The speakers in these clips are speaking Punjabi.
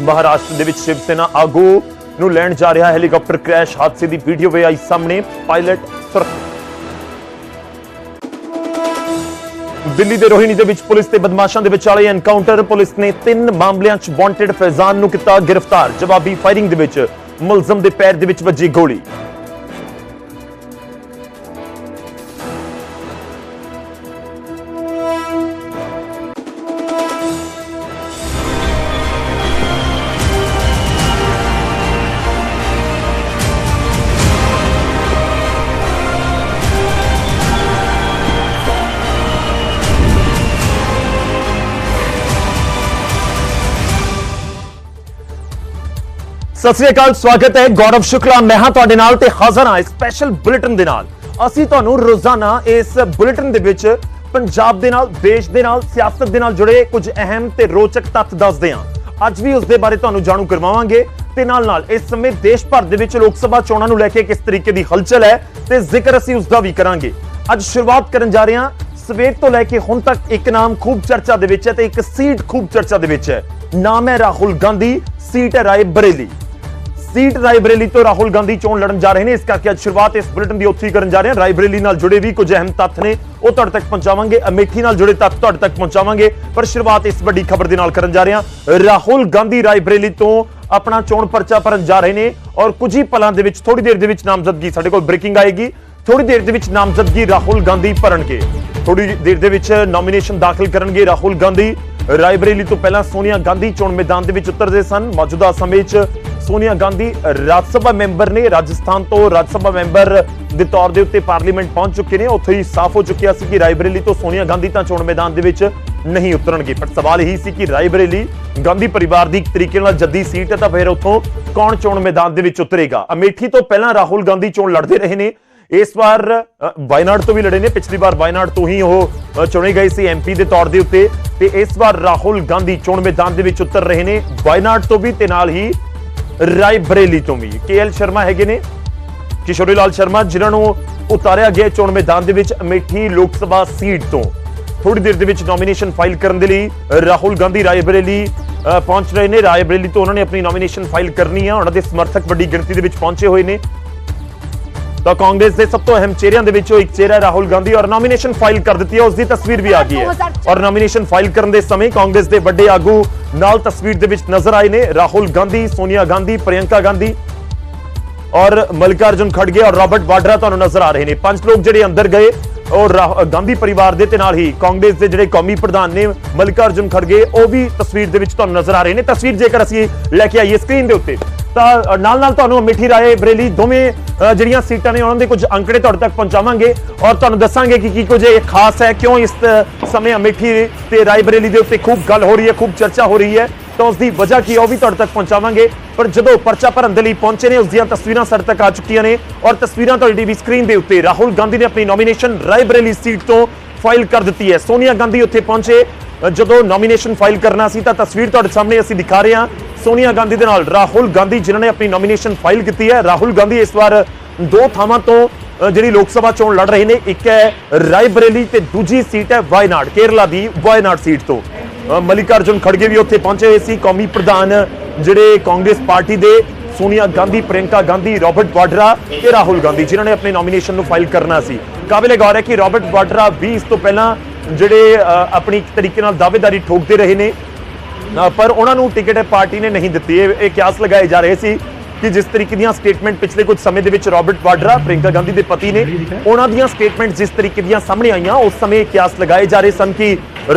ਮਹਾਰਾਸ਼ਟਰ ਦੇ ਵਿੱਚ ਸ਼ਿਵ ਸੈਨਾ ਆਗੂ ਨੂੰ ਲੈਣ ਜਾ ਰਿਹਾ ਹੈਲੀਕਾਪਟਰ ਕ੍ਰੈਸ਼ ਹਾਦਸੇ ਦੀ ਵੀਡੀਓ ਵੀ ਆਈ ਸਾਹਮਣੇ, ਪਾਇਲਟ ਸੁਰੱਖਿਅਤ। ਦਿੱਲੀ ਦੇ ਰੋਹਿਣੀ ਦੇ ਵਿੱਚ ਪੁਲਿਸ ਤੇ ਬਦਮਾਸ਼ਾਂ ਦੇ ਵਿਚਾਲੇ ਐਨਕਾਊਂਟਰ, ਪੁਲਿਸ ਨੇ ਤਿੰਨ ਮਾਮਲਿਆਂ 'ਚ ਵਾਂਟਡ ਫੈਜ਼ਾਨ ਨੂੰ ਕੀਤਾ ਗ੍ਰਿਫਤਾਰ, ਜਵਾਬੀ ਫਾਇਰਿੰਗ ਦੇ ਵਿੱਚ ਮੁਲਜ਼ਮ ਦੇ ਪੈਰ ਦੇ ਵਿੱਚ ਵੱਜੀ ਗੋਲੀ। ਸਤਿ ਸ੍ਰੀ ਅਕਾਲ, ਸਵਾਗਤ ਹੈ ਗੌਰਵ ਸ਼ੁਕਲਾ। ਮੈਂ ਹਾਂ ਤੁਹਾਡੇ ਨਾਲ ਤੇ ਹਾਜ਼ਰ ਹਾਂ ਸਪੈਸ਼ਲ ਬੁਲੇਟਿਨ ਦੇ ਨਾਲ। ਅਸੀਂ ਤੁਹਾਨੂੰ ਰੋਜ਼ਾਨਾ ਇਸ ਬੁਲੇਟਿਨ ਦੇ ਵਿੱਚ ਪੰਜਾਬ ਦੇ ਨਾਲ, ਦੇਸ਼ ਦੇ ਨਾਲ, ਸਿਆਸਤ ਦੇ ਨਾਲ ਜੁੜੇ ਕੁਝ ਅਹਿਮ ਤੇ ਰੋਚਕ ਤੱਥ ਦੱਸਦੇ ਹਾਂ। ਅੱਜ ਵੀ ਉਸ ਦੇ ਬਾਰੇ ਤੁਹਾਨੂੰ ਜਾਣੂ ਕਰਵਾਵਾਂਗੇ ਤੇ ਨਾਲ ਨਾਲ ਇਸ ਸਮੇਂ ਦੇਸ਼ ਭਰ ਦੇ ਵਿੱਚ ਲੋਕ ਸਭਾ ਚੋਣਾਂ ਨੂੰ ਲੈ ਕੇ ਕਿਸ ਤਰੀਕੇ ਦੀ ਹਲਚਲ ਹੈ ਤੇ ਜ਼ਿਕਰ ਅਸੀਂ ਉਸ ਦਾ ਵੀ ਕਰਾਂਗੇ। ਅੱਜ ਸ਼ੁਰੂਆਤ ਕਰਨ ਜਾ ਰਹੇ ਹਾਂ। ਸਵੇਰ ਤੋਂ ਲੈ ਕੇ ਹੁਣ ਤੱਕ ਇੱਕ ਨਾਮ ਖੂਬ ਚਰਚਾ ਦੇ ਵਿੱਚ ਹੈ ਤੇ ਇੱਕ ਸੀਟ ਖੂਬ ਚਰਚਾ ਦੇ ਵਿੱਚ ਹੈ। ਨਾਮ ਹੈ ਰਾਹੁਲ ਗਾਂਧੀ ਸੀਟ ਹੈ ਰਾਏ ਬਰੇਲੀ। ਸੀਟ ਰਾਇਬਰੇਲੀ ਤੋਂ ਰਾਹੁਲ ਗਾਂਧੀ ਚੋਣ ਲੜਨ ਜਾ ਰਹੇ ਨੇ। ਇਸ ਕਰਕੇ ਅੱਜ ਸ਼ੁਰੂਆਤ ਇਸ ਬੁਲੇਟਿਨ ਦੀ ਉੱਥੇ ਹੀ ਕਰਨ ਜਾ ਰਹੇ ਹਾਂ। ਰਾਇਬਰੇਲੀ ਨਾਲ ਜੁੜੇ ਵੀ ਕੁਝ ਅਹਿਮ ਤੱਥ ਨੇ, ਉਹ ਤੁਹਾਡੇ ਤੱਕ ਪਹੁੰਚਾਵਾਂਗੇ। ਅਮੇਠੀ ਨਾਲ ਜੁੜੇ ਤੱਥ ਤੁਹਾਡੇ ਤੱਕ ਪਹੁੰਚਾਵਾਂਗੇ, ਪਰ ਸ਼ੁਰੂਆਤ ਇਸ ਵੱਡੀ ਖਬਰ ਦੇ ਨਾਲ ਕਰਨ ਜਾ ਰਹੇ ਹਾਂ। ਰਾਹੁਲ ਗਾਂਧੀ ਰਾਇਬਰੇਲੀ ਤੋਂ ਆਪਣਾ ਚੋਣ ਪਰਚਾ ਭਰਨ ਜਾ ਰਹੇ ਨੇ ਔਰ ਕੁਝ ਹੀ ਪਲਾਂ ਦੇ ਵਿੱਚ ਥੋੜੀ ਦੇਰ ਦੇ ਵਿੱਚ ਨਾਮਜ਼ਦਗੀ ਸਾਡੇ ਕੋਲ ਬ੍ਰੇਕਿੰਗ ਆਏਗੀ। ਥੋੜੀ ਦੇਰ ਦੇ ਵਿੱਚ ਨਾਮਜ਼ਦਗੀ ਰਾਹੁਲ ਗਾਂਧੀ ਭਰਨਗੇ। ਥੋੜੀ ਦੇਰ ਦੇ ਵਿੱਚ ਨੋਮੀਨੇਸ਼ਨ ਦਾਖਲ ਕਰਨਗੇ ਰਾਹੁਲ ਗਾਂਧੀ। ਰਾਇਬਰੇਲੀ ਤੋਂ ਪਹਿਲਾਂ ਸੋਨੀਆ ਗਾਂਧੀ ਚੋਣ ਮੈਦਾਨ ਦੇ ਵਿੱਚ ਉਤਰਦੇ ਸਨ। ਮੌਜੂਦਾ ਸਮੇਂ 'ਚ ਸੋਨੀਆ ਗਾਂਧੀ ਰਾਜ ਸਭਾ ਮੈਂਬਰ ਨੇ ਰਾਜਸਥਾਨ ਤੋਂ ਰਾਜ ਸਭਾ ਮੈਂਬਰ ਦੇ ਤੌਰ ਦੇ ਉੱਤੇ ਪਾਰਲੀਮੈਂਟ ਪਹੁੰਚ ਚੁੱਕੇ ਨੇ। ਉੱਥੇ ਹੀ ਸਾਫ਼ ਹੋ ਚੁੱਕਿਆ ਸੀ ਕਿ ਰਾਏਬਰੇਲੀ ਤੋਂ ਸੋਨੀਆ ਗਾਂਧੀ ਤਾਂ ਚੋਣ ਮੈਦਾਨ ਦੇ ਵਿੱਚ ਨਹੀਂ ਉਤਰਨਗੇ। ਪਰ ਸਵਾਲ ਇਹੀ ਸੀ ਕਿ ਰਾਇਬਰੇਲੀ ਗਾਂਧੀ ਪਰਿਵਾਰ ਦੀ ਇੱਕ ਤਰੀਕੇ ਨਾਲ ਜੱਦੀ ਸੀਟ ਹੈ ਤਾਂ ਫਿਰ ਉੱਥੋਂ ਕੌਣ ਚੋਣ ਮੈਦਾਨ ਦੇ ਵਿੱਚ ਉਤਰੇਗਾ? ਅਮੇਠੀ ਤੋਂ ਪਹਿਲਾਂ ਰਾਹੁਲ ਗਾਂਧੀ ਚੋਣ ਲੜਦੇ ਰਹੇ ਨੇ। ਇਸ ਵਾਰ ਵਾਇਨਾਡ ਤੋਂ ਵੀ ਲੜੇ ਨੇ। ਪਿਛਲੀ ਵਾਰ ਵਾਇਨਾਡ ਤੋਂ ਹੀ ਉਹ ਚੁਣੇ ਗਏ ਸੀ ਐਮਪੀ ਦੇ ਤੌਰ ਦੇ ਉੱਤੇ। ਤੇ ਇਸ ਵਾਰ ਰਾਹੁਲ ਗਾਂਧੀ ਚੋਣ ਮੈਦਾਨ ਦੇ ਵਿੱਚ ਉਤਰ ਰਹੇ ਨੇ। ਵਾਇਨਾਡ ਤੋਂ ਵੀ ਤੇ ਨਾਲ ਹੀ ਰਾਏ ਤੋਂ ਵੀ। ਕੇਐਲ ਸ਼ਰਮਾ ਹੈਗੇ ਨੇ, ਕਿਸ਼ੋਰੀ ਲਾਲ ਸ਼ਰਮਾ, ਜਿਨ੍ਹਾਂ ਨੂੰ ਉਤਾਰਿਆ ਗਿਆ ਚੋਣ ਮੈਦਾਨ ਦੇ ਵਿੱਚ ਅਮੇਠੀ ਲੋਕ ਸਭਾ ਸੀਟ ਤੋਂ। ਥੋੜੀ ਦੇਰ ਦੇ ਵਿੱਚ ਨੋਮੀਨੇਸ਼ਨ ਫਾਈਲ ਕਰਨ ਦੇ ਲਈ ਰਾਹੁਲ ਗਾਂਧੀ ਰਾਏਬਰੇਲੀ ਪਹੁੰਚ ਰਹੇ ਨੇ। ਰਾਏ ਬਰੇਲੀ ਤੋਂ ਉਹਨਾਂ ਨੇ ਆਪਣੀ ਨੋਮੀਨੇਸ਼ਨ ਫਾਈਲ ਕਰਨੀ ਆ। ਉਹਨਾਂ ਦੇ ਸਮਰਥਕ ਵੱਡੀ ਗਿਣਤੀ ਦੇ ਵਿੱਚ ਪਹੁੰਚੇ ਹੋਏ ਨੇ। ਤਾਂ ਕਾਂਗਰਸ ਦੇ ਸਭ ਤੋਂ ਅਹਿਮ ਚਿਹਰਿਆਂ ਦੇ ਵਿੱਚੋਂ ਇੱਕ ਚਿਹਰਾ ਰਾਹੁਲ ਗਾਂਧੀ ਔਰ ਨੋਮੀਨੇਸ਼ਨ ਫਾਈਲ ਕਰ ਦਿੱਤੀ ਹੈ। ਉਸ ਦੀ ਤਸਵੀਰ ਵੀ ਆ ਗਈ ਹੈ। ਔਰ ਨੋਮੀਨੇਸ਼ਨ ਫਾਈਲ ਕਰਨ ਦੇ ਸਮੇਂ ਕਾਂਗਰਸ ਦੇ ਵੱਡੇ ਆਗੂ ਨਾਲ ਤਸਵੀਰ ਦੇ ਵਿੱਚ ਨਜ਼ਰ ਆਏ ਨੇ। ਰਾਹੁਲ ਗਾਂਧੀ ਸੋਨੀਆ ਗਾਂਧੀ ਪ੍ਰਿਯੰਕਾ ਗਾਂਧੀ ਔਰ ਮਲਿਕਾਰਜੁਨ ਖੜਗੇ ਔਰ ਰਾਬਰਟ ਵਾਡਰਾ ਤੁਹਾਨੂੰ ਨਜ਼ਰ ਆ ਰਹੇ ਨੇ। ਪੰਜ ਲੋਕ ਜਿਹੜੇ ਅੰਦਰ ਗਏ ਔਰ ਗਾਂਧੀ ਪਰਿਵਾਰ ਦੇ ਤੇ ਨਾਲ ਹੀ ਕਾਂਗਰਸ ਦੇ ਜਿਹੜੇ ਕੌਮੀ ਪ੍ਰਧਾਨ ਨੇ ਮਲਿਕਾਰਜੁਨ ਖੜਗੇ ਉਹ ਵੀ ਤਸਵੀਰ ਦੇ ਵਿੱਚ ਤੁਹਾਨੂੰ ਨਜ਼ਰ ਆ ਰਹੇ ਨੇ। ਤਸਵੀਰ ਜੇਕਰ ਅਸੀਂ ਲੈ ਕੇ ਆਈਏ ਸਕਰੀਨ ਦੇ ਉੱਤੇ। ਤਾਂ ਨਾਲ ਨਾਲ ਤੁਹਾਨੂੰ ਮਿੱਠੀ ਰਾਏ, ਬਰੇਲੀ ਦੋਵੇਂ ਜਿਹੜੀਆਂ ਸੀਟਾਂ ਨੇ ਉਹਨਾਂ ਦੇ ਕੁਝ ਅੰਕੜੇ ਤੁਹਾਡੇ ਤੱਕ ਪਹੁੰਚਾਵਾਂਗੇ ਔਰ ਤੁਹਾਨੂੰ ਦੱਸਾਂਗੇ ਕਿ ਕੀ ਕੁਝ ਇਹ ਖਾਸ ਹੈ, ਕਿਉਂ ਇਸ ਸਮੇਂ ਅਮੇਠੀ ਤੇ ਰਾਏ ਬਰੇਲੀ ਦੇ ਉੱਤੇ ਖੂਬ ਗੱਲ ਹੋ ਰਹੀ ਹੈ, ਖੂਬ ਚਰਚਾ ਹੋ ਰਹੀ ਹੈ, ਤਾਂ ਉਸ ਦੀ ਵਜ੍ਹਾ ਕੀ ਹੈ ਉਹ ਵੀ ਤੁਹਾਡੇ ਤੱਕ ਪਹੁੰਚਾਵਾਂਗੇ। ਪਰ ਜਦੋਂ ਪਰਚਾ ਭਰਨ ਦੇ ਲਈ ਪਹੁੰਚੇ ਨੇ ਉਸ ਦੀਆਂ ਤਸਵੀਰਾਂ ਸਾਡੇ ਤੱਕ ਆ ਚੁੱਕੀਆਂ ਨੇ ਔਰ ਤਸਵੀਰਾਂ ਤੁਹਾਡੀ ਟੀਵੀ ਸਕਰੀਨ ਦੇ ਉੱਤੇ ਰਾਹੁਲ ਗਾਂਧੀ ਨੇ ਆਪਣੀ ਨੋਮੀਨੇਸ਼ਨ ਰਾਏ ਬਰੇਲੀ ਸੀਟ ਤੋਂ ਫਾਈਲ ਕਰ ਦਿੱਤੀ ਹੈ। ਸੋਨੀਆ ਗਾਂਧੀ ਉੱਥੇ ਪਹੁੰਚੇ ਜਦੋਂ ਨੋਮੀਨੇਸ਼ਨ ਫਾਈਲ ਕਰਨਾ ਸੀ ਤਾਂ ਤਸਵੀਰ ਤੁਹਾਡੇ ਸਾਹਮਣੇ ਅਸੀਂ ਦਿਖਾ ਰਹੇ ਹਾਂ। ਸੋਨੀਆ ਗਾਂਧੀ ਦੇ ਨਾਲ ਰਾਹੁਲ ਗਾਂਧੀ ਜਿਨ੍ਹਾਂ ਨੇ ਆਪਣੀ ਨੋਮੀਨੇਸ਼ਨ ਫਾਈਲ ਕੀਤੀ ਹੈ। ਰਾਹੁਲ ਗਾਂਧੀ ਇਸ ਵਾਰ ਦੋ ਥਾਵਾਂ ਤੋਂ ਜਿਹੜੀ ਲੋਕ ਸਭਾ ਚੋਣ ਲੜ ਰਹੇ ਨੇ ਇੱਕ ਹੈ ਰਾਏਬਰੇਲੀ ਤੇ ਦੂਜੀ ਸੀਟ ਹੈ ਵਾਇਨਾਡ ਕੇਰਲਾ ਦੀ ਵਾਇਨਾਡ ਸੀਟ ਤੋਂ। ਅ, ਮਲਿਕਾਰਜੁਨ ਖੜਗੇ ਵੀ ਉੱਥੇ ਪਹੁੰਚੇ ਹੋਏ ਸੀ। ਕੌਮੀ ਪ੍ਰਧਾਨ ਜਿਹੜੇ ਕਾਂਗਰਸ ਪਾਰਟੀ ਦੇ ਸੋਨੀਆ ਗਾਂਧੀ ਪ੍ਰਿਯੰਕਾ ਗਾਂਧੀ ਰਾਬਰਟ ਵਾਡਰਾ ਤੇ ਰਾਹੁਲ ਗਾਂਧੀ ਜਿਨ੍ਹਾਂ ਨੇ ਆਪਣੇ ਨੋਮੀਨੇਸ਼ਨ ਨੂੰ ਫਾਈਲ ਕਰਨਾ ਸੀ। ਕਾਬਿਲੇ ਗੌਰ ਹੈ ਕਿ ਰਾਬਰਟ ਵਾਡਰਾ ਵੀ ਇਸ ਤੋਂ ਪਹਿਲਾਂ ਜਿਹੜੇ ਆਪਣੀ ਇੱਕ ਤਰੀਕੇ ਨਾਲ ਦਾਅਵੇਦਾਰੀ ਠੋਕਦੇ ਰਹੇ ਨੇ। ਪਰ ਉਹਨਾਂ ਨੂੰ ਟਿਕਟ ਪਾਰਟੀ ਨੇ ਨਹੀਂ ਦਿੱਤੀ। ਇਹ ਕਿਆਸ ਲਗਾਏ ਜਾ ਰਹੇ ਸੀ ਕਿ ਜਿਸ ਤਰੀਕੇ ਦੀਆਂ ਸਟੇਟਮੈਂਟ ਪਿਛਲੇ ਕੁਝ ਸਮੇਂ ਦੇ ਵਿੱਚ ਰਾਬਰਟ ਵਾਡਰਾ ਪ੍ਰਿੰਕਾ ਗਾਂਧੀ ਦੇ ਪਤੀ ਨੇ, ਉਹਨਾਂ ਦੀਆਂ ਸਟੇਟਮੈਂਟ ਜਿਸ ਤਰੀਕੇ ਦੀਆਂ ਸਾਹਮਣੇ ਆਈਆਂ, ਉਸ ਸਮੇਂ ਕਿਆਸ ਲਗਾਏ ਜਾ ਰਹੇ ਸਨ ਕਿ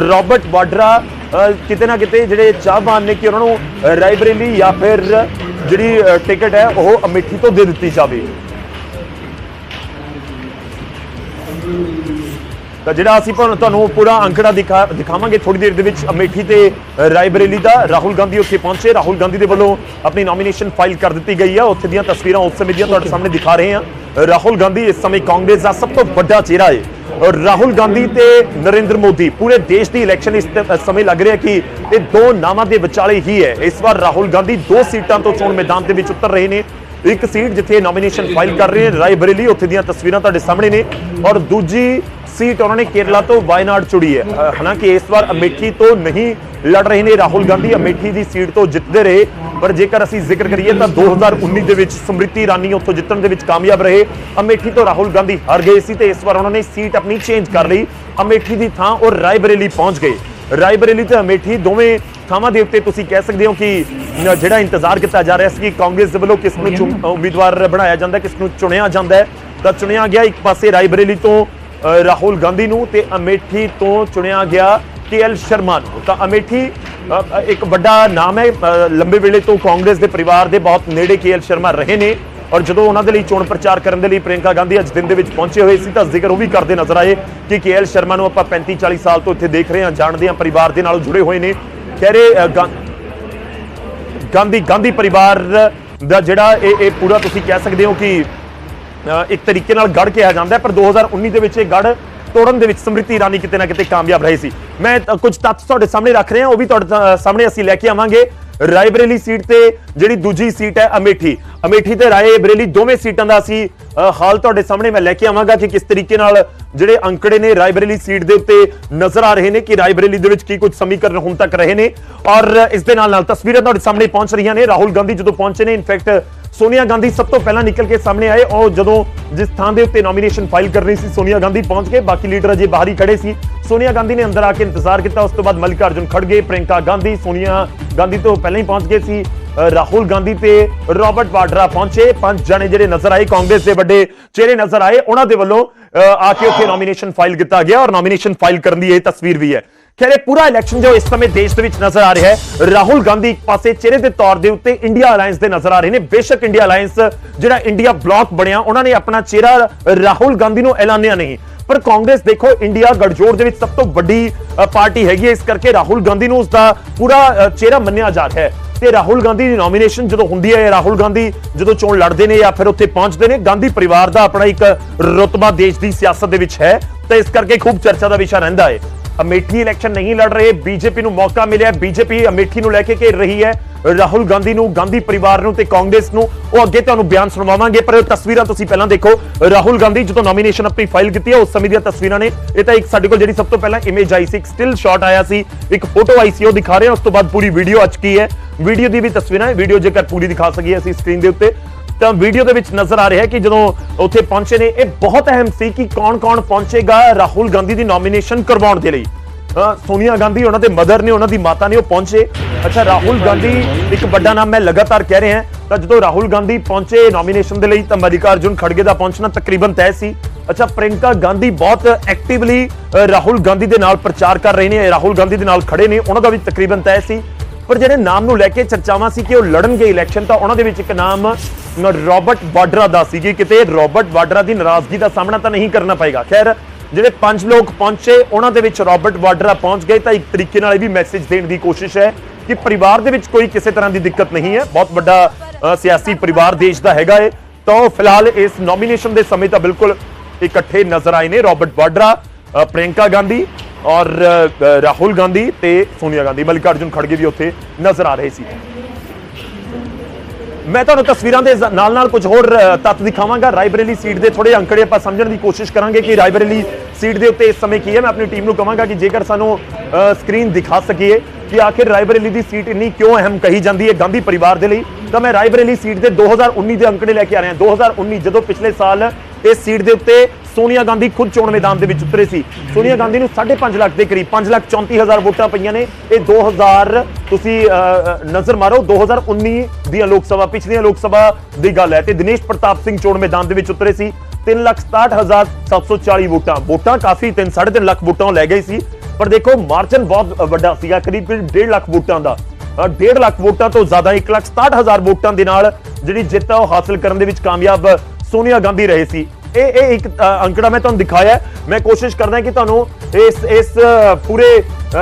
ਰਾਬਰਟ ਵਾਡਰਾ ਕਿਤੇ ਨਾ ਕਿਤੇ ਜਿਹੜੇ ਚਾਹਵਾਨ ਨੇ ਕਿ ਉਹਨਾਂ ਨੂੰ ਰਾਈਬਰੇਲੀ ਜਾਂ ਫਿਰ ਜਿਹੜੀ ਟਿਕਟ ਹੈ, ਉਹ ਅਮੇਠੀ ਤੋਂ ਦੇ ਦਿੱਤੀ ਜਾਵੇ। ਤਾਂ ਜਿਹੜਾ ਅਸੀਂ ਤੁਹਾਨੂੰ ਪੂਰਾ ਅੰਕੜਾ ਦਿਖਾ ਦਿਖਾਵਾਂਗੇ ਥੋੜੀ ਦੇਰ ਦੇ ਵਿੱਚ ਅਮੇਠੀ ਤੇ ਰਾਇਬਰੇਲੀ ਦਾ। ਰਾਹੁਲ ਗਾਂਧੀ ਉੱਥੇ ਪਹੁੰਚੇ। ਰਾਹੁਲ ਗਾਂਧੀ ਦੇ ਵੱਲੋਂ ਆਪਣੀ ਨੋਮੀਨੇਸ਼ਨ ਫਾਈਲ ਕਰ ਦਿੱਤੀ ਗਈ ਹੈ ਉੱਥੇ ਦੀਆਂ ਤਸਵੀਰਾਂ ਉਸ ਸਮੇਂ ਦੀਆਂ ਤੁਹਾਡੇ ਸਾਹਮਣੇ ਦਿਖਾ ਰਹੇ ਹਾਂ। ਰਾਹੁਲ ਗਾਂਧੀ ਇਸ ਸਮੇਂ ਕਾਂਗਰਸ ਦਾ ਸਭ ਤੋਂ ਵੱਡਾ ਚਿਹਰਾ ਹੈ ਔਰ ਰਾਹੁਲ ਗਾਂਧੀ ਤੇ ਨਰਿੰਦਰ ਮੋਦੀ ਪੂਰੇ ਦੇਸ਼ ਦੀ ਇਲੈਕਸ਼ਨ ਇਸ ਸਮੇਂ ਲੱਗ ਰਿਹਾ ਕਿ ਇਹ ਦੋ ਨਾਵਾਂ ਦੇ ਵਿਚਾਲੇ ਹੀ ਹੈ। ਇਸ ਵਾਰ ਰਾਹੁਲ ਗਾਂਧੀ ਦੋ ਸੀਟਾਂ ਤੋਂ ਚੋਣ ਮੈਦਾਨ ਦੇ ਵਿੱਚ ਉਤਰ ਰਹੇ ਨੇ। ਇੱਕ ਸੀਟ ਜਿੱਥੇ ਨੋਮੀਨੇਸ਼ਨ ਫਾਈਲ ਕਰ ਰਹੇ ਨੇ, ਰਾਏ ਬਰੇਲੀ, ਉੱਥੇ ਦੀਆਂ ਤਸਵੀਰਾਂ ਤੁਹਾਡੇ ਸਾਹਮਣੇ ਨੇ। ਔਰ ਦੂਜੀ ਸੀਟ ਉਹਨਾਂ ਨੇ ਕੇਰਲਾ ਤੋਂ ਵਾਇਨਾਡ ਚੁੜੀ ਹੈ। ਹਾਲਾਂਕਿ ਇਸ ਵਾਰ ਅਮੇਠੀ ਤੋਂ ਨਹੀਂ ਲੜ ਰਹੇ ਨੇ ਰਾਹੁਲ ਗਾਂਧੀ, ਅਮੇਠੀ ਦੀ ਸੀਟ ਤੋਂ ਜਿੱਤਦੇ ਰਹੇ। ਪਰ ਜੇਕਰ ਅਸੀਂ ਜ਼ਿਕਰ ਕਰੀਏ ਤਾਂ 2019 ਦੇ ਵਿੱਚ ਸਮ੍ਰਿਤੀ ਇਰਾਨੀ ਉੱਥੋਂ ਜਿੱਤਣ ਦੇ ਵਿੱਚ ਕਾਮਯਾਬ ਰਹੇ। ਅਮੇਠੀ ਤੋਂ ਰਾਹੁਲ ਗਾਂਧੀ ਹਾਰ ਗਏ ਸੀ ਤੇ ਇਸ ਵਾਰ ਉਹਨਾਂ ਨੇ ਸੀਟ ਆਪਣੀ ਚੇਂਜ ਕਰ ਲਈ। ਅਮੇਠੀ ਦੀ ਥਾਂ ਉਹ ਰਾਏਬਰੇਲੀ ਪਹੁੰਚ ਗਏ। ਰਾਏਬਰੇਲੀ ਤੇ ਅਮੇਠੀ ਦੋਵੇਂ ਥਾਵਾਂ ਦੇ ਉੱਤੇ ਤੁਸੀਂ ਕਹਿ ਸਕਦੇ ਹੋ ਕਿ ਜਿਹੜਾ ਇੰਤਜ਼ਾਰ ਕੀਤਾ ਜਾ ਰਿਹਾ ਸੀ ਕਿ ਕਾਂਗਰਸ ਦੇ ਵੱਲੋਂ ਕਿਸ ਨੂੰ ਉਮੀਦਵਾਰ ਬਣਾਇਆ ਜਾਂਦਾ ਕਿਸ ਨੂੰ ਚੁਣਿਆ ਜਾਂਦਾ ਹੈ ਤਾਂ ਚੁਣਿਆ ਗਿਆ ਇੱਕ ਪਾਸੇ ਰਾਏਬਰੇਲੀ ਤੋਂ ਰਾਹੁਲ ਗਾਂਧੀ ਨੂੰ ਤੇ ਅਮੇਠੀ ਤੋਂ ਚੁਣਿਆ ਗਿਆ ਕੇਐਲ ਸ਼ਰਮਾ ਨੂੰ। ਤਾਂ ਅਮੇਠੀ ਇੱਕ ਵੱਡਾ ਨਾਮ ਹੈ ਲੰਬੇ ਵੇਲੇ ਤੋਂ ਕਾਂਗਰਸ ਦੇ ਪਰਿਵਾਰ ਦੇ ਬਹੁਤ ਨੇੜੇ ਕੇਐਲ ਸ਼ਰਮਾ ਰਹੇ ਨੇ ਔਰ ਜਦੋਂ ਉਹਨਾਂ ਦੇ ਲਈ ਚੋਣ ਪ੍ਰਚਾਰ ਕਰਨ ਦੇ ਲਈ ਪ੍ਰਿਯੰਕਾ ਗਾਂਧੀ ਅੱਜ ਦਿਨ ਦੇ ਵਿੱਚ ਪਹੁੰਚੇ ਹੋਏ ਸੀ ਤਾਂ ਜ਼ਿਕਰ ਉਹ ਵੀ ਕਰਦੇ ਨਜ਼ਰ ਆਏ ਕਿ ਕੇਐਲ ਸ਼ਰਮਾ ਨੂੰ ਆਪਾਂ 35 40 ਸਾਲ ਤੋਂ ਇੱਥੇ ਦੇਖ ਰਹੇ ਹਾਂ ਜਾਣਦੇ ਹਾਂ ਪਰਿਵਾਰ ਦੇ ਨਾਲ ਜੁੜੇ ਹੋਏ ਨੇ ਕਹਿ ਗਾਂਧੀ ਗਾਂਧੀ ਪਰਿਵਾਰ ਦਾ ਜਿਹੜਾ ਇਹ ਇਹ ਪੂਰਾ ਤੁਸੀਂ ਕਹਿ ਸਕਦੇ ਹੋ ਕਿ ਇੱਕ ਤਰੀਕੇ ਨਾਲ ਗੜ ਕਿਹਾ ਜਾਂਦਾ ਹੈ ਪਰ 2019 ਦੇ ਵਿੱਚ ਇਹ ਗੜ ਤੋੜਨ ਦੇ ਵਿੱਚ ਸਮ੍ਰਿਤੀ ਇਰਾਨੀ ਕਿਤੇ ਨਾ ਕਿਤੇ ਕਾਮਯਾਬ ਰਹੇ ਸੀ। ਮੈਂ ਅ, ਕੁਝ ਤੱਥ ਤੁਹਾਡੇ ਸਾਹਮਣੇ ਰੱਖ ਰਿਹਾ ਉਹ ਵੀ ਤੁਹਾਡੇ ਸਾਹਮਣੇ ਅਸੀਂ ਲੈ ਕੇ ਆਵਾਂਗੇ। ਰਾਏਬਰੇਲੀ ਸੀਟ ਤੇ ਜਿਹੜੀ ਦੂਜੀ ਸੀਟ ਹੈ ਅਮੇਠੀ। ਅਮੇਠੀ ਤੇ ਰਾਏਬਰੇਲੀ ਦੋਵੇਂ ਸੀਟਾਂ ਦਾ ਅਸੀਂ ਅ, ਹਾਲ ਤੁਹਾਡੇ ਸਾਹਮਣੇ ਮੈਂ ਲੈ ਕੇ ਆਵਾਂਗਾ ਕਿ ਕਿਸ ਤਰੀਕੇ ਨਾਲ ਜਿਹੜੇ ਅੰਕੜੇ ਨੇ ਰਾਏਬਰੇਲੀ ਸੀਟ ਦੇ ਉੱਤੇ ਨਜ਼ਰ ਆ ਰਹੇ ਨੇ ਕਿ ਰਾਏਬਰੇਲੀ ਦੇ ਵਿੱਚ ਕੀ ਕੁਝ ਸਮੀਕਰਨ ਹੁਣ ਤੱਕ ਰਹੇ ਨੇ। ਔਰ ਇਸ ਦੇ ਨਾਲ ਨਾਲ ਤਸਵੀਰਾਂ ਤੁਹਾਡੇ ਸਾਹਮਣੇ ਪਹੁੰਚ ਰਹੀਆਂ ਨੇ। ਰਾਹੁਲ ਗਾਂਧੀ ਜਦੋਂ ਪਹੁੰਚੇ ਨੇ ਇਨਫੈਕਟ ਸੋਨੀਆ ਗਾਂਧੀ ਸਭ ਤੋਂ ਪਹਿਲਾਂ ਨਿਕਲ ਕੇ ਸਾਹਮਣੇ ਆਏ। ਔਰ ਜਦੋਂ ਜਿਸ ਥਾਂ ਦੇ ਉੱਤੇ ਨੋਮੀਨੇਸ਼ਨ ਫਾਈਲ ਕਰਨੀ ਸੀ, ਸੋਨੀਆ ਗਾਂਧੀ ਪਹੁੰਚ ਗਏ। ਬਾਕੀ ਲੀਡਰ ਅਜੇ ਬਾਹਰ ਹੀ ਖੜੇ ਸੀ। ਸੋਨੀਆ ਗਾਂਧੀ ਨੇ ਅੰਦਰ ਆ ਕੇ ਇੰਤਜ਼ਾਰ ਕੀਤਾ। ਉਸ ਤੋਂ ਬਾਅਦ ਮੱਲਿਕਾਰਜੁਨ ਖੜਗੇ ਪ੍ਰਿਯੰਕਾ ਗਾਂਧੀ, ਸੋਨੀਆ ਗਾਂਧੀ ਤੋਂ ਪਹਿਲਾਂ ਹੀ ਪਹੁੰਚ ਗਏ ਸੀ। ਰਾਹੁਲ ਗਾਂਧੀ ਤੇ ਰਾਬਰਟ ਵਾਡਰਾ ਪਹੁੰਚੇ। ਪੰਜ ਜਣੇ ਜਿਹੜੇ ਨਜ਼ਰ ਆਏ, ਕਾਂਗਰਸ ਦੇ ਵੱਡੇ ਚਿਹਰੇ ਨਜ਼ਰ ਆਏ। ਉਹਨਾਂ ਦੇ ਵੱਲੋਂ ਆ ਕੇ ਉੱਥੇ ਨੋਮੀਨੇਸ਼ਨ ਫਾਈਲ ਕੀਤਾ ਗਿਆ। ਔਰ ਨੋਮੀਨੇਸ਼ਨ ਫਾਈਲ ਕਰਨ ਦੀ ਇਹ ਤਸਵੀਰ ਵੀ ਹੈ। ਖੈਰ ਪੂਰਾ ਇਲੈਕਸ਼ਨ ਜੋ ਇਸ ਸਮੇਂ ਦੇਸ਼ ਦੇ ਵਿੱਚ ਨਜ਼ਰ ਆ ਰਿਹਾ ਹੈ, ਰਾਹੁਲ ਗਾਂਧੀ ਇੱਕ ਪਾਸੇ ਚਿਹਰੇ ਦੇ ਤੌਰ ਦੇ ਉੱਤੇ ਇੰਡੀਆ ਅਲਾਈਅੰਸ ਦੇ ਨਜ਼ਰ ਆ ਰਹੇ ਨੇ। ਬੇਸ਼ੱਕ ਇੰਡੀਆ ਅਲਾਈਅੰਸ ਜਿਹੜਾ ਇੰਡੀਆ ਬਲੌਕ ਬਣਿਆ, ਉਹਨਾਂ ਨੇ ਆਪਣਾ ਚਿਹਰਾ ਰਾਹੁਲ ਗਾਂਧੀ ਨੂੰ ਐਲਾਨਿਆ ਨਹੀਂ। ਪਰ ਕਾਂਗਰਸ ਦੇਖੋ ਇੰਡੀਆ ਗੜਜੋੜ ਦੇ ਵਿੱਚ ਸਭ ਤੋਂ ਵੱਡੀ ਪਾਰਟੀ ਹੈਗੀ ਹੈ। ਇਸ ਕਰਕੇ ਰਾਹੁਲ ਗਾਂਧੀ ਨੂੰ ਉਸ ਦਾ ਪੂਰਾ ਚਿਹਰਾ ਮੰਨਿਆ ਜਾ ਰਿਹਾ ਹੈ। ਤੇ ਰਾਹੁਲ ਗਾਂਧੀ ਦੀ ਨੋਮੀਨੇਸ਼ਨ ਜਦੋਂ ਹੁੰਦੀ ਹੈ, ਰਾਹੁਲ ਗਾਂਧੀ ਜਦੋਂ ਚੋਣ ਲੜਦੇ ਨੇ ਜਾਂ ਫਿਰ ਉੱਥੇ ਪਹੁੰਚਦੇ ਨੇ, ਗਾਂਧੀ ਪਰਿਵਾਰ ਦਾ ਆਪਣਾ ਇੱਕ ਰੁਤਬਾ ਦੇਸ਼ ਦੀ ਸਿਆਸਤ ਦੇ ਵਿੱਚ ਹੈ। ਤਾਂ ਇਸ ਕਰਕੇ ਖੂਬ ਚਰਚਾ ਦਾ ਵਿਸ਼ਾ ਰਹਿੰਦਾ ਹੈ। ਅਮੇਠੀ ਇਲੈਕਸ਼ਨ ਨਹੀਂ ਲੜ ਰਹੇ। ਬੀਜੇਪੀ ਨੂੰ ਮੌਕਾ ਮਿਲਿਆ। ਬੀਜੇਪੀ ਅਮੇਠੀ ਨੂੰ ਲੈ ਕੇ ਘੇਰ ਰਹੀ ਹੈ। ਰਾਹੁਲ ਗਾਂਧੀ ਨੂੰ, ਗਾਂਧੀ ਪਰਿਵਾਰ ਨੂੰ ਤੇ ਕਾਂਗਰਸ ਨੂੰ ਉਹ ਅੱਗੇ ਤੁਹਾਨੂੰ ਬਿਆਨ ਸੁਣਵਾਵਾਂਗੇ, ਪਰ ਇਹ ਤਸਵੀਰਾਂ ਤੁਸੀਂ ਪਹਿਲਾਂ ਦੇਖੋ। ਰਾਹੁਲ ਗਾਂਧੀ ਜਦੋਂ ਨੋਮੀਨੇਸ਼ਨ ਆਪਣੀ ਫਾਈਲ ਕੀਤੀ ਹੈ, ਉਸ ਸਮੇਂ ਦੀਆਂ ਤਸਵੀਰਾਂ ਨੇ। ਇਹ ਤਾਂ ਇੱਕ ਸਾਡੇ ਕੋਲ ਜਿਹੜੀ ਸਭ ਤੋਂ ਪਹਿਲਾਂ ਇਮੇਜ ਆਈ ਸੀ, ਇੱਕ ਸਟਿਲ ਸ਼ਾਟ ਆਇਆ ਸੀ, ਇੱਕ ਫੋਟੋ ਆਈ ਸੀ, ਉਹ ਦਿਖਾ ਰਹੇ ਹਾਂ। ਉਸ ਤੋਂ ਬਾਅਦ ਪੂਰੀ ਵੀਡੀਓ ਅੱਜ ਕੀ ਹੈ। ਵੀਡੀਓ ਦੀ ਵੀ ਤਸਵੀਰਾਂ ਹੈ। ਵੀਡੀਓ ਜੇਕਰ ਪੂਰੀ ਦਿਖਾ ਸਕੀਏ ਅਸੀਂ ਸਕਰੀਨ ਦੇ ਉੱਤੇ। ਤਾਂ ਵੀਡੀਓ ਦੇ ਵਿੱਚ ਨਜ਼ਰ ਆ ਰਿਹਾ ਹੈ ਕਿ ਜਦੋਂ ਉੱਥੇ ਪਹੁੰਚੇ ਨੇ, ਇਹ ਬਹੁਤ ਅਹਿਮ ਸੀ ਕਿ ਕੌਣ-ਕੌਣ ਪਹੁੰਚੇਗਾ ਰਾਹੁਲ ਗਾਂਧੀ ਦੀ ਨੋਮੀਨੇਸ਼ਨ ਕਰਵਾਉਣ ਦੇ ਲਈ। ਸੋਨੀਆ ਗਾਂਧੀ, ਉਹਨਾਂ ਦੇ ਮਦਰ ਨੇ, ਉਹਨਾਂ ਦੀ ਮਾਤਾ ਨੇ ਉਹ ਪਹੁੰਚੇ। ਅੱਛਾ, ਰਾਹੁਲ ਗਾਂਧੀ ਇੱਕ ਵੱਡਾ ਨਾਮ ਮੈਂ ਲਗਾਤਾਰ ਕਹਿ ਰਿਹਾ ਤਾਂ ਜਦੋਂ ਰਾਹੁਲ ਗਾਂਧੀ ਪਹੁੰਚੇ ਨੋਮੀਨੇਸ਼ਨ ਦੇ ਲਈ ਤਾਂ ਮਲਿਕਾਰਜੁਨ ਖੜਗੇ ਦਾ ਪਹੁੰਚਣਾ ਤਕਰੀਬਨ ਤੈਅ ਸੀ। ਅੱਛਾ ਪ੍ਰਿੰਕਾ ਗਾਂਧੀ ਬਹੁਤ ਐਕਟਿਵਲੀ ਰਾਹੁਲ ਗਾਂਧੀ ਦੇ ਨਾਲ ਪ੍ਰਚਾਰ ਕਰ ਰਹੇ ਨੇ, ਰਾਹੁਲ ਗਾਂਧੀ ਦੇ ਨਾਲ ਖੜੇ ਨੇ, ਉਹਨਾਂ ਦਾ ਵੀ ਤਕਰੀਬਨ ਤੈਅ ਸੀ। ਪਰ ਜਿਹੜੇ ਨਾਮ ਨੂੰ ਲੈ ਕੇ ਚਰਚਾਵਾਂ ਸੀ ਕਿ ਉਹ ਲੜਨਗੇ ਇਲੈਕਸ਼ਨ ਤਾਂ ਉਹਨਾਂ ਦੇ ਵਿੱਚ ਇੱਕ ਨਾਮ ਰਾਬਰਟ ਵਾਡਰਾ ਦਾ ਸੀ। ਕਿ ਕਿਤੇ ਰਾਬਰਟ ਵਾਡਰਾ ਦੀ ਨਾਰਾਜ਼ਗੀ ਦਾ ਸਾਹਮਣਾ ਤਾਂ ਨਹੀਂ ਕਰਨਾ ਪਏਗਾ। ਖੈਰ ਜਿਹੜੇ ਪੰਜ ਲੋਕ ਪਹੁੰਚੇ ਉਹਨਾਂ ਦੇ ਵਿੱਚ ਰਾਬਰਟ ਵਾਡਰਾ ਪਹੁੰਚ ਗਏ ਤਾਂ ਇੱਕ ਤਰੀਕੇ ਨਾਲ ਇਹ ਵੀ ਮੈਸੇਜ ਦੇਣ ਦੀ ਕੋਸ਼ਿਸ਼ ਹੈ ਕਿ ਪਰਿਵਾਰ ਦੇ ਵਿੱਚ ਕੋਈ ਕਿਸੇ ਤਰ੍ਹਾਂ ਦੀ ਦਿੱਕਤ ਨਹੀਂ ਹੈ। ਬਹੁਤ ਵੱਡਾ ਸਿਆਸੀ ਪਰਿਵਾਰ ਦੇਸ਼ ਦਾ ਹੈਗਾ ਹੈ ਤਾਂ ਉਹ ਫਿਲਹਾਲ ਇਸ ਨੋਮੀਨੇਸ਼ਨ ਦੇ ਸਮੇਂ ਤਾਂ ਬਿਲਕੁਲ ਇਕੱਠੇ ਨਜ਼ਰ ਆਏ ਨੇ ਰਾਬਰਟ ਵਾਡਰਾ ਅ, ਗਾਂਧੀ। ਔਰ ਰਾਹੁਲ ਗਾਂਧੀ ਤੇ ਸੋਨੀਆ ਗਾਂਧੀ ਮਲਿਕਾਰਜੁਨ ਖੜਗੇ ਵੀ ਉੱਥੇ ਨਜ਼ਰ ਆ ਰਹੇ ਸੀ। ਮੈਂ ਤੁਹਾਨੂੰ ਤਸਵੀਰਾਂ ਦੇ ਨਾਲ-ਨਾਲ ਕੁਝ ਹੋਰ ਅ, ਤੱਤ ਦਿਖਾਵਾਂਗਾ। ਰਾਇਬਰੇਲੀ ਸੀਟ ਦੇ ਥੋੜੇ ਅੰਕੜੇ ਆਪਾਂ ਸਮਝਣ ਦੀ ਕੋਸ਼ਿਸ਼ ਕਰਾਂਗੇ ਕਿ ਰਾਇਬਰੇਲੀ ਸੀਟ ਦੇ ਉੱਤੇ ਇਸ ਸਮੇਂ ਕੀ ਹੈ। ਮੈਂ ਆਪਣੀ ਟੀਮ ਨੂੰ ਕਹਾਂਗਾ ਕਿ ਜੇਕਰ ਸਾਨੂੰ ਸਕਰੀਨ ਦਿਖਾ ਸਕੀਏ ਕਿ ਆਖਿਰ ਰਾਇਬਰੇਲੀ ਦੀ ਸੀਟ ਇੰਨੀ ਕਿਉਂ ਅਹਿਮ ਕਹੀ ਜਾਂਦੀ ਹੈ ਗਾਂਧੀ ਪਰਿਵਾਰ ਦੇ ਲਈ। ਤਾਂ ਮੈਂ ਰਾਇਬਰੇਲੀ ਸੀਟ ਦੇ 2019 ਦੇ ਅੰਕੜੇ ਲੈ ਕੇ ਆ ਰਿਹਾ। 2019 ਜਦੋਂ ਪਿਛਲੇ ਸਾਲ ਇਸ ਸੀਟ ਦੇ ਉੱਤੇ ਸੋਨੀਆ ਗਾਂਧੀ ਖੁਦ ਚੋਣ ਮੈਦਾਨ ਦੇ ਵਿੱਚ ਉਤਰੇ ਸੀ। ਸੋਨੀਆ ਗਾਂਧੀ ਨੂੰ 5.5 ਲੱਖ ਦੇ ਕਰੀਬ 5 ਲੱਖ 34 ਹਜ਼ਾਰ ਵੋਟਾਂ ਪਈਆਂ ਨੇ। ਇਹ 2000 ਤੁਸੀਂ ਅ, ਅ, ਨਜ਼ਰ ਮਾਰੋ 2019 ਦੀਆਂ ਲੋਕ ਸਭਾ ਪਿਛਲੀਆਂ ਲੋਕ ਸਭਾ ਦੀ ਗੱਲ ਹੈ ਤੇ ਦਿਨੇਸ਼ ਪ੍ਰਤਾਪ ਸਿੰਘ ਚੋਣ ਮੈਦਾਨ ਦੇ ਵਿੱਚ ਉਤਰੇ ਸੀ। 367740 ਵੋਟਾਂ ਵੋਟਾਂ ਕਾਫੀ 3 3.5 ਲੱਖ ਵੋਟਾਂ ਉਹ ਲੈ ਗਏ ਸੀ। ਪਰ ਦੇਖੋ ਮਾਰਜਨ ਬਹੁਤ ਵੱਡਾ ਸੀਗਾ ਕਰੀਬ ਕਰੀਬ 1.5 ਲੱਖ ਵੋਟਾਂ ਦਾ। ਅ, 1.5 ਲੱਖ ਵੋਟਾਂ ਤੋਂ ਜ਼ਿਆਦਾ 167000 ਵੋਟਾਂ ਦੇ ਨਾਲ ਜਿਹੜੀ ਜਿੱਤ ਆ ਉਹ ਹਾਸਲ ਕਰਨ ਦੇ ਵਿੱਚ ਕਾਮਯਾਬ ਸੋਨੀਆ ਗਾਂਧੀ ਰਹੇ ਸੀ। ਇਹ ਇਹ ਇੱਕ ਅੰਕੜਾ ਮੈਂ ਤੁਹਾਨੂੰ ਦਿਖਾਇਆ। ਮੈਂ ਕੋਸ਼ਿਸ਼ ਕਰਦਾ ਕਿ ਤੁਹਾਨੂੰ ਇਸ ਇਸ ਪੂਰੇ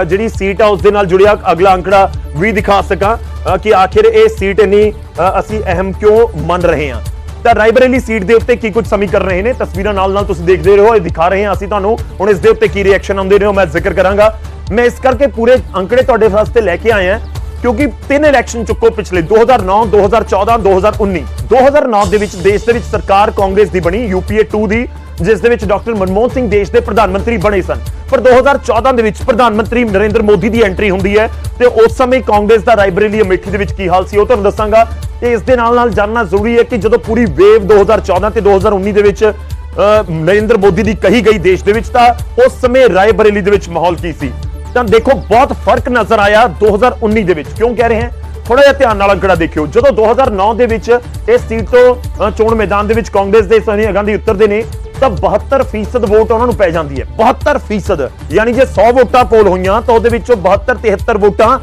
ਜਿਹੜੀ ਸੀਟ ਆ ਉਸ ਦੇ ਨਾਲ ਜੁੜਿਆ ਅਗਲਾ ਅੰਕੜਾ ਵੀ ਦਿਖਾ ਸਕਾਂ ਕਿ ਆਖਿਰ ਇਹ ਸੀਟ ਇੰਨੀ ਅਸੀਂ ਅਹਿਮ ਕਿਉਂ ਮੰਨ ਰਹੇ ਹਾਂ। ਤਾਂ ਰਾਇਬਰੇਲੀ ਸੀਟ ਦੇ ਉੱਤੇ ਕੀ ਕੁਝ ਸਮੀ ਕਰ ਰਹੇ ਨੇ? ਤਸਵੀਰਾਂ ਨਾਲ ਨਾਲ ਤੁਸੀਂ ਦੇਖਦੇ ਰਹੋ, ਇਹ ਦਿਖਾ ਰਹੇ ਹਾਂ ਅਸੀਂ ਤੁਹਾਨੂੰ। ਹੁਣ ਇਸ ਦੇ ਉੱਤੇ ਕੀ ਰਿਐਕਸ਼ਨ ਆਉਂਦੇ ਨੇ ਉਹ ਮੈਂ ਜ਼ਿਕਰ ਕਰਾਂਗਾ। ਮੈਂ ਇਸ ਕਰਕੇ ਪੂਰੇ ਅੰਕੜੇ ਤੁਹਾਡੇ ਵਾਸਤੇ ਲੈ ਕੇ ਆਇਆ। ਕਿਉਂਕਿ ਤਿੰਨ ਇਲੈਕਸ਼ਨ ਚੁੱਕੋ ਪਿਛਲੇ 2009 2014 2019 2009 ਦੇ ਵਿੱਚ ਦੇਸ਼ ਦੇ ਵਿੱਚ ਸਰਕਾਰ ਕਾਂਗਰਸ ਦੀ ਬਣੀ ਯੂਪੀਏ 2 ਦੀ, ਜਿਸ ਦੇ ਵਿੱਚ ਡਾਕਟਰ ਮਨਮੋਹਨ ਸਿੰਘ ਦੇਸ਼ ਦੇ ਪ੍ਰਧਾਨ ਮੰਤਰੀ ਬਣੇ ਸਨ। ਪਰ 2014 ਦੇ ਵਿੱਚ ਪ੍ਰਧਾਨ ਮੰਤਰੀ ਨਰਿੰਦਰ ਮੋਦੀ ਦੀ ਐਂਟਰੀ ਹੁੰਦੀ ਹੈ ਤੇ ਉਸ ਸਮੇਂ ਕਾਂਗਰਸ ਦਾ ਰਾਇਬਰੇਲੀ ਅਮੇਠੀ ਦੇ ਵਿੱਚ ਕੀ ਹਾਲ ਸੀ ਉਹ ਤੁਹਾਨੂੰ ਦੱਸਾਂਗਾ। ਤੇ ਇਸ ਦੇ ਨਾਲ ਨਾਲ ਜਾਣਨਾ ਜ਼ਰੂਰੀ ਹੈ ਕਿ ਜਦੋਂ ਪੂਰੀ ਵੇਵ 2014 ਤੇ 2019 ਦੇ ਵਿੱਚ ਨਰਿੰਦਰ ਮੋਦੀ ਦੀ ਕਹੀ ਗਈ ਦੇਸ਼ ਦੇ ਵਿੱਚ, ਤਾਂ ਉਸ ਸਮੇਂ ਰਾਏਬਰੇਲੀ ਦੇ ਵਿੱਚ ਮਾਹੌਲ ਕੀ ਸੀ? ਤਾਂ ਦੇਖੋ, ਬਹੁਤ ਫ਼ਰਕ ਨਜ਼ਰ ਆਇਆ 2019 ਦੇ ਵਿੱਚ। ਕਿਉਂ ਕਹਿ ਰਹੇ ਹਾਂ? ਥੋੜਾ ਜਿਹਾ ਧਿਆਨ ਨਾਲ ਅੰਕੜਾ ਦੇਖਿਓ। ਜਦੋਂ 2009 ਦੇ ਵਿੱਚ ਇਸ ਸੀਟ ਤੋਂ ਚੋਣ ਮੈਦਾਨ ਦੇ ਵਿੱਚ ਕਾਂਗਰਸ ਦੇ ਸੋਨੀਆ ਗਾਂਧੀ ਉਤਰਦੇ ਨੇ, ਤਾਂ 72% ਵੋਟ ਉਹਨਾਂ ਨੂੰ ਪੈ ਜਾਂਦੀ ਹੈ। 72% ਯਾਨੀ ਜੇ 100 ਵੋਟਾਂ ਪੋਲ ਹੋਈਆਂ, ਤਾਂ ਉਹਦੇ ਵਿੱਚੋਂ 72 73 ਵੋਟਾਂ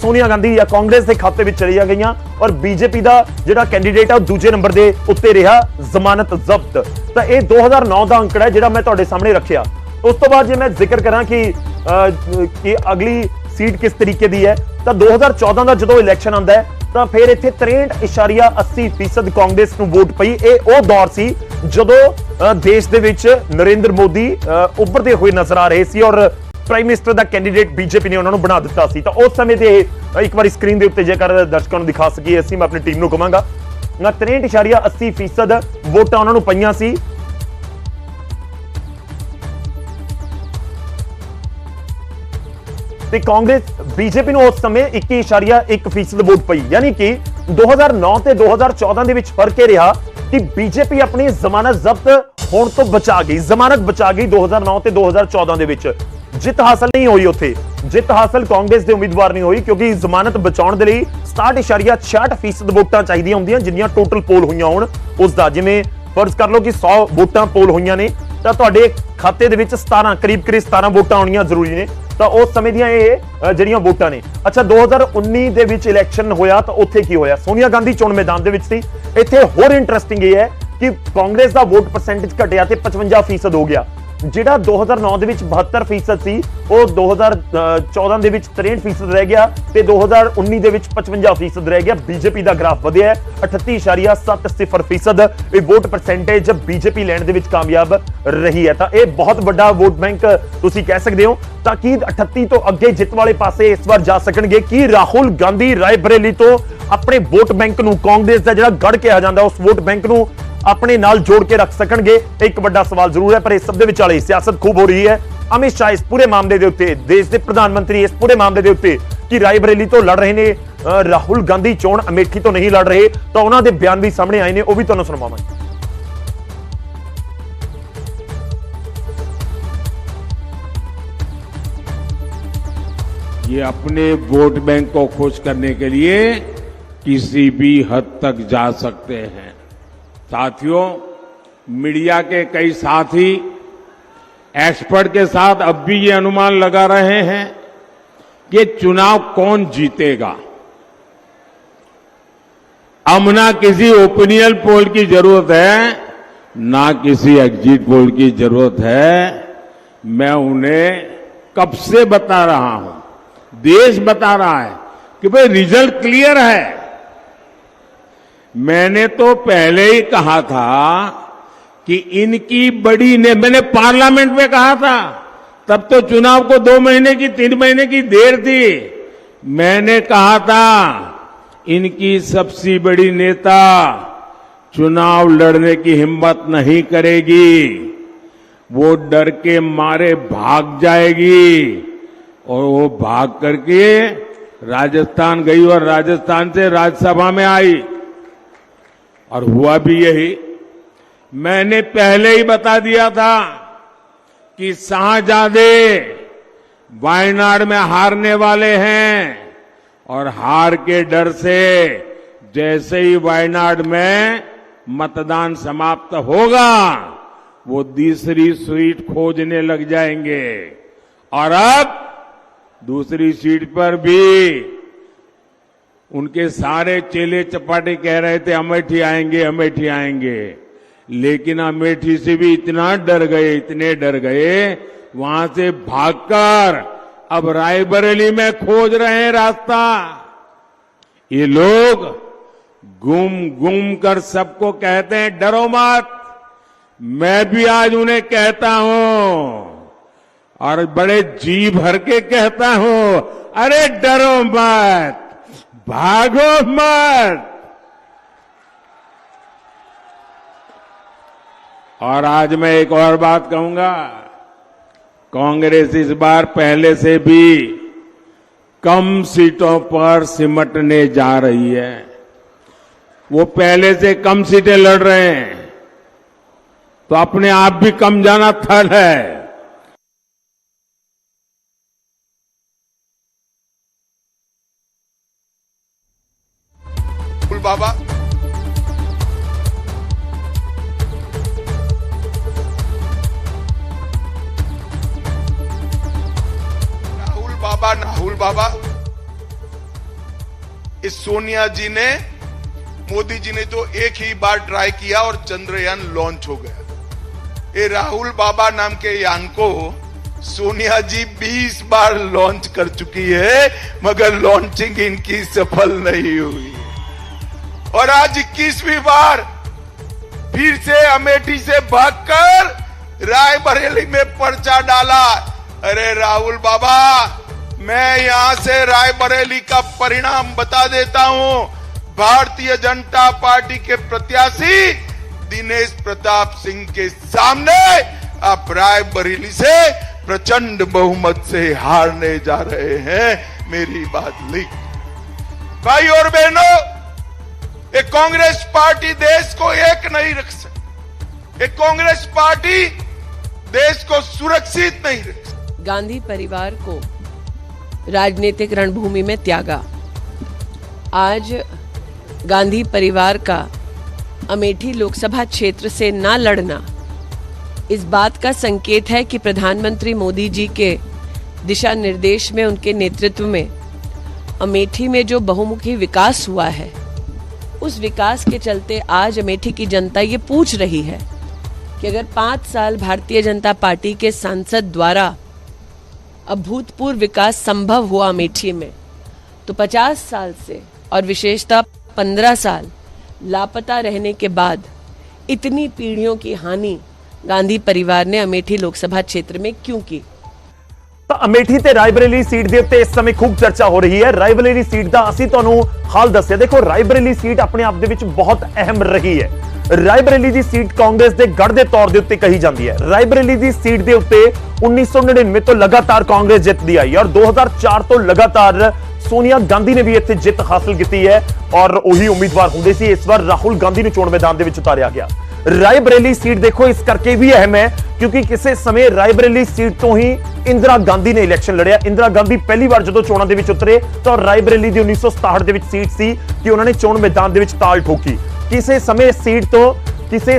ਸੋਨੀਆ ਗਾਂਧੀ ਜਾਂ ਕਾਂਗਰਸ ਦੇ ਖਾਤੇ ਵਿੱਚ ਚਲੀਆਂ ਗਈਆਂ ਔਰ ਬੀਜੇਪੀ ਦਾ ਜਿਹੜਾ ਕੈਂਡੀਡੇਟ ਆ, ਉਹ ਦੂਜੇ ਨੰਬਰ ਦੇ ਉੱਤੇ ਰਿਹਾ ਜ਼ਮਾਨਤ ਜ਼ਬਤ। ਤਾਂ ਇਹ 2009 ਦਾ ਅੰਕੜਾ ਹੈ, ਜਿਹੜਾ ਮੈਂ ਤੁਹਾਡੇ ਸਾਹਮਣੇ ਰੱਖਿਆ। ਉਸ ਤੋਂ ਬਾਅਦ ਜੇ ਮੈਂ ਜ਼ਿਕਰ ਕਰਾਂ ਕਿ ਕਿ ਅਗਲੀ ਸੀਟ ਕਿਸ ਤਰੀਕੇ ਦੀ ਹੈ ਤਾਂ 2014 ਦਾ ਜਦੋਂ ਇਲੈਕਸ਼ਨ ਆਂਦਾ ਹੈ ਤਾਂ ਫਿਰ ਇੱਥੇ 63.80% ਕਾਂਗਰਸ ਨੂੰ ਵੋਟ ਪਈ। ਇਹ ਉਹ ਦੌਰ ਸੀ ਜਦੋਂ ਦੇਸ਼ ਦੇ ਵਿੱਚ ਨਰਿੰਦਰ ਮੋਦੀ ਅ, ਉੱਭਰਦੇ ਹੋਏ ਨਜ਼ਰ ਆ ਰਹੇ ਸੀ ਔਰ ਪ੍ਰਾਈਮ ਮਿਨਿਸਟਰ ਦਾ ਕੈਂਡੀਡੇਟ ਬੀਜੇਪੀ ਨੇ ਉਹਨਾਂ ਨੂੰ ਬਣਾ ਦਿੱਤਾ ਸੀ। ਤਾਂ ਉਸ ਸਮੇਂ ਤੇ ਇੱਕ ਵਾਰੀ ਸਕਰੀਨ ਦੇ ਉੱਤੇ ਜੇਕਰ ਦਰਸ਼ਕਾਂ ਨੂੰ ਦਿਖਾ ਸਕੀਏ ਅਸੀਂ ਮੈਂ ਆਪਣੀ ਟੀਮ ਨੂੰ ਕਵਾਂਗਾ 63.80% ਵੋਟਾਂ ਉਹਨਾਂ ਨੂੰ ਪਈਆਂ ਸੀ ਤੇ ਕਾਂਗਰਸ ਬੀਜੇਪੀ ਨੂੰ ਉਸ ਸਮੇਂ 21.1% ਵੋਟ ਪਈ। ਯਾਨੀ ਕਿ 2009 ਤੇ 2014 ਦੇ ਵਿੱਚ ਫ਼ਰਕ ਇਹ ਰਿਹਾ ਕਿ ਬੀਜੇਪੀ ਆਪਣੀ ਜ਼ਮਾਨਤ ਜ਼ਬਤ ਹੋਣ ਤੋਂ ਬਚਾ ਗਈ, ਜ਼ਮਾਨਤ ਬਚਾ ਗਈ 2009 ਤੇ 2014 ਦੇ ਵਿੱਚ। ਜਿੱਤ ਹਾਸਲ ਨਹੀਂ ਹੋਈ ਉੱਥੇ। ਜਿੱਤ ਹਾਸਲ ਕਾਂਗਰਸ ਦੇ ਉਮੀਦਵਾਰ ਨਹੀਂ ਹੋਈ ਕਿਉਂਕਿ ਜ਼ਮਾਨਤ ਬਚਾਉਣ ਦੇ ਲਈ 67.66% ਵੋਟਾਂ ਚਾਹੀਦੀਆਂ ਹੁੰਦੀਆਂ, ਜਿੰਨੀਆਂ ਟੋਟਲ ਪੋਲ ਹੋਈਆਂ ਹੋਣ। ਉਸ ਦਾ ਜਿਵੇਂ ਫਰਜ਼ ਕਰ ਲਓ ਕਿ 100 ਵੋਟਾਂ ਪੋਲ ਹੋਈਆਂ ਨੇ, ਤਾਂ ਤੁਹਾਡੇ ਖਾਤੇ ਦੇ ਵਿੱਚ 17 ਕਰੀਬ ਕਰੀਬ 17 ਵੋਟਾਂ ਆਉਣੀਆਂ ਜ਼ਰੂਰੀ ਨੇ। ਤਾਂ ਉਸ ਸਮੇਂ ਦੀਆਂ ਇਹ ਜਿਹੜੀਆਂ ਵੋਟਾਂ ਨੇ। ਅੱਛਾ 2019 ਦੇ ਵਿੱਚ ਇਲੈਕਸ਼ਨ ਹੋਇਆ ਤਾਂ ਉੱਥੇ ਕੀ ਹੋਇਆ? ਸੋਨੀਆ ਗਾਂਧੀ ਚੋਣ ਮੈਦਾਨ ਦੇ ਵਿੱਚ ਸੀ। ਇੱਥੇ ਹੋਰ ਇੰਟਰਸਟਿੰਗ ਇਹ ਹੈ ਕਿ ਕਾਂਗਰਸ ਦਾ ਵੋਟ ਪਰਸੈਂਟੇਜ ਘਟਿਆ ਤੇ 55% ਹੋ ਗਿਆ। ਜਿਹੜਾ 2009 ਦੇ ਵਿੱਚ 72% ਸੀ, ਉਹ 2014 ਦੇ ਵਿੱਚ 63% ਰਹਿ ਗਿਆ ਤੇ 2019 ਦੇ ਵਿੱਚ 55% ਰਹਿ ਗਿਆ। ਬੀਜੇਪੀ ਦਾ ਗ੍ਰਾਫ ਵਧਿਆ ਹੈ 38.70% ਇਹ ਵੋਟ ਪਰਸੈਂਟੇਜ ਬੀਜੇਪੀ ਲੈਣ ਦੇ ਵਿੱਚ ਕਾਮਯਾਬ ਰਹੀ ਹੈ। ਤਾਂ ਇਹ ਬਹੁਤ ਵੱਡਾ ਵੋਟ ਬੈਂਕ ਤੁਸੀਂ ਕਹਿ ਸਕਦੇ ਹੋ। ਤਾਂ ਕੀ 38 ਤੋਂ ਅੱਗੇ ਜਿੱਤ ਵਾਲੇ ਪਾਸੇ ਇਸ ਵਾਰ ਜਾ ਸਕਣਗੇ? ਕੀ ਰਾਹੁਲ ਗਾਂਧੀ ਰਾਏਬਰੇਲੀ ਤੋਂ ਆਪਣੇ ਵੋਟ ਬੈਂਕ ਨੂੰ ਕਾਂਗਰਸ ਦਾ ਜਿਹੜਾ ਗੜ ਕਿਹਾ ਜਾਂਦਾ, ਉਸ ਵੋਟ ਬੈਂਕ ਨੂੰ ਆਪਣੇ ਨਾਲ ਜੋੜ ਕੇ ਰੱਖ ਸਕਣਗੇ ਇਹ ਇੱਕ ਵੱਡਾ ਸਵਾਲ ਜ਼ਰੂਰ ਹੈ ਪਰ ਇਸ ਸਭ ਦੇ ਵਿਚਾਲੇ ਸਿਆਸਤ ਖੂਬ ਹੋ ਰਹੀ ਹੈ ਅਮਿਤ ਸ਼ਾਹ ਇਸ ਪੂਰੇ ਮਾਮਲੇ ਦੇ ਉੱਤੇ ਦੇਸ਼ ਦੇ ਪ੍ਰਧਾਨ ਮੰਤਰੀ ਇਸ ਪੂਰੇ ਮਾਮਲੇ ਦੇ ਉੱਤੇ ਕਿ ਰਾਏਬਰੇਲੀ ਤੋਂ ਲੜ ਰਹੇ ਨੇ ਅ, ਰਾਹੁਲ ਗਾਂਧੀ ਚੋਣ ਅਮੇਠੀ ਤੋਂ ਨਹੀਂ ਲੜ ਰਹੇ ਤਾਂ ਉਹਨਾਂ ਦੇ ਬਿਆਨ ਵੀ ਸਾਹਮਣੇ ਆਏ ਨੇ ਉਹ ਵੀ ਤੁਹਾਨੂੰ ਸੁਣਾਵਾਂਗੇ ये अपने वोट बैंक को खुश करने के लिए किसी भी हद तक जा सकते हैं साथियों, मीडिया के कई साथी एक्सपर्ट के साथ अब भी ये अनुमान लगा रहे हैं कि चुनाव कौन जीतेगा। अब ना किसी ओपिनियन पोल की ज़रूरत है, ना किसी एग्जिट पोल की ज़रूरत है। मैं उन्हें कब से बता रहा हूँ? देश बता रहा है कि भाई रिज़ल्ट क्लियर है। मैंने तो पहले ही कहा था कि इनकी बड़ी ने, मैंने पार्लियामेंट में कहा था। तब तो चुनाव को दो महीने की, तीन महीने की देर थी। मैंने कहा था, इनकी सबसे बड़ी नेता चुनाव लड़ने की हिम्मत नहीं करेगी। वो डर के मारे भाग जाएगी और वो भाग करके राजस्थान गई और राजस्थान से राज्यसभा में आई। और हुआ भी यही। मैंने पहले ही बता दिया था कि शाहजादे वायनाड में हारने वाले हैं और हार के डर से जैसे ही वायनाड में मतदान समाप्त होगा, वो दूसरी सीट खोजने लग जाएँगे। और अब दूसरी सीट पर भी उनके सारे चेले चपाटे कह रहे थे, अमेठी आएँगे अमेठी आएँगे. लेकिन अमेठी से भी इतना डर गए, इतने डर गए, वहाँ से भागकर अब रायबरेली में खोज रहे हैं रास्ता। ये लोग गुम गुम कर सबको कहते हैं, डरो मत, मैं भी आज उन्हें कहता हूँ और बड़े जी भर के कहता हूँ, अरे डरो मत भागो मत। और आज मैं एक और बात कहूँगा। कांग्रेस इस बार पहले से भी कम सीटों पर सिमटने जा रही है। वो पहले से कम सीटें लड़ रहे हैं। तो अपने आप भी कम जाना थल है। बाबा राहुल बाबा राहुल बाबा इस सोनिया जी ने, मोदी जी ने तो एक ही बार ट्राई किया और चंद्रयान लॉन्च हो गया। ये राहुल बाबा नाम के यान को सोनिया जी 20 बार लॉन्च कर चुकी है, मगर लॉन्चिंग इनकी सफल नहीं हुई। और आज 21वीं बार फिर से अमेठी से भागकर रायबरेली में पर्चा डाला। अरे राहुल बाबा, मैं यहाँ से रायबरेली का परिणाम बता देता हूँ। भारतीय जनता पार्टी के प्रत्याशी दिनेश प्रताप सिंह के सामने आप रायबरेली से प्रचंड बहुमत से हारने जा रहे हैं। मेरी बात लिख। भाई और बहनों एक कांग्रेस पार्टी देश को एक नहीं रख सकती। एक कांग्रेस पार्टी देश को सुरक्षित नहीं रख सकती। गांधी परिवार को राजनीतिक रणभूमि में त्यागा। आज गांधी परिवार का अमेठी लोकसभा क्षेत्र से ना लड़ना इस बात का संकेत है कि प्रधानमंत्री मोदी जी के दिशा निर्देश में, उनके नेतृत्व में अमेठी में जो बहुमुखी विकास हुआ है उस विकास के चलते आज अमेठी की जनता ये पूछ रही है कि अगर पाँच साल भारतीय जनता पार्टी के सांसद द्वारा अभूतपूर्व विकास संभव हुआ अमेठी में तो 50 साल से और विशेषतः 15 साल लापता रहने के बाद इतनी पीढ़ियों की हानि गांधी परिवार ने अमेठी लोकसभा क्षेत्र में क्यों की? ਤਾਂ ਅਮੇਠੀ ਤੇ ਰਾਇਬਰੇਲੀ ਸੀਟ ਦੇ ਉੱਤੇ ਇਸ ਸਮੇਂ ਖੂਬ ਚਰਚਾ ਹੋ ਰਹੀ ਹੈ। ਰਾਇਬਰੇਲੀ ਸੀਟ ਦਾ ਅਸੀਂ ਤੁਹਾਨੂੰ ਹਾਲ ਦੱਸਿਆ। ਦੇਖੋ ਰਾਇਬਰੇਲੀ ਸੀਟ ਆਪਣੇ ਆਪ ਦੇ ਵਿੱਚ ਬਹੁਤ ਅਹਿਮ ਰਹੀ ਹੈ। ਰਾਇਬਰੇਲੀ ਦੀ ਸੀਟ ਕਾਂਗਰਸ ਦੇ ਗੜ ਦੇ ਤੌਰ ਦੇ ਉੱਤੇ ਕਹੀ ਜਾਂਦੀ ਹੈ। ਰਾਇਬਰੇਲੀ ਦੀ ਸੀਟ ਦੇ ਉੱਤੇ 1999 ਤੋਂ ਲਗਾਤਾਰ ਕਾਂਗਰਸ ਜਿੱਤਦੀ ਆਈ ਔਰ 2004 ਤੋਂ ਲਗਾਤਾਰ ਸੋਨੀਆ ਗਾਂਧੀ ਨੇ ਵੀ ਇੱਥੇ ਜਿੱਤ ਹਾਸਲ ਕੀਤੀ ਹੈ ਔਰ ਉਹੀ ਉਮੀਦਵਾਰ ਹੁੰਦੇ ਸੀ। ਇਸ ਵਾਰ ਰਾਹੁਲ ਗਾਂਧੀ ਨੂੰ ਚੋਣ ਮੈਦਾਨ ਦੇ ਵਿੱਚ ਉਤਾਰਿਆ ਗਿਆ। ਰਾਇਬਰੇਲੀ ਸੀਟ ਦੇਖੋ ਇਸ ਕਰਕੇ ਵੀ ਅਹਿਮ ਹੈ ਕਿਉਂਕਿ ਕਿਸੇ ਸਮੇਂ ਰਾਇਬਰੇਲੀ ਸੀਟ ਤੋਂ ਹੀ ਇੰਦਰਾ ਗਾਂਧੀ ਨੇ ਇਲੈਕਸ਼ਨ ਲੜਿਆ। ਇੰਦਰਾ ਗਾਂਧੀ ਪਹਿਲੀ ਵਾਰ ਜਦੋਂ ਚੋਣਾਂ ਦੇ ਵਿੱਚ ਉਤਰੇ ਤਾਂ ਰਾਇਬਰੇਲੀ ਦੀ 1967 ਦੇ ਵਿੱਚ ਸੀਟ ਸੀ ਕਿ ਉਹਨਾਂ ਨੇ ਚੋਣ ਮੈਦਾਨ ਦੇ ਵਿੱਚ ਤਾਲ ਠੋਕੀ। ਕਿਸੇ ਸਮੇਂ ਸੀਟ ਤੋਂ ਕਿਸੇ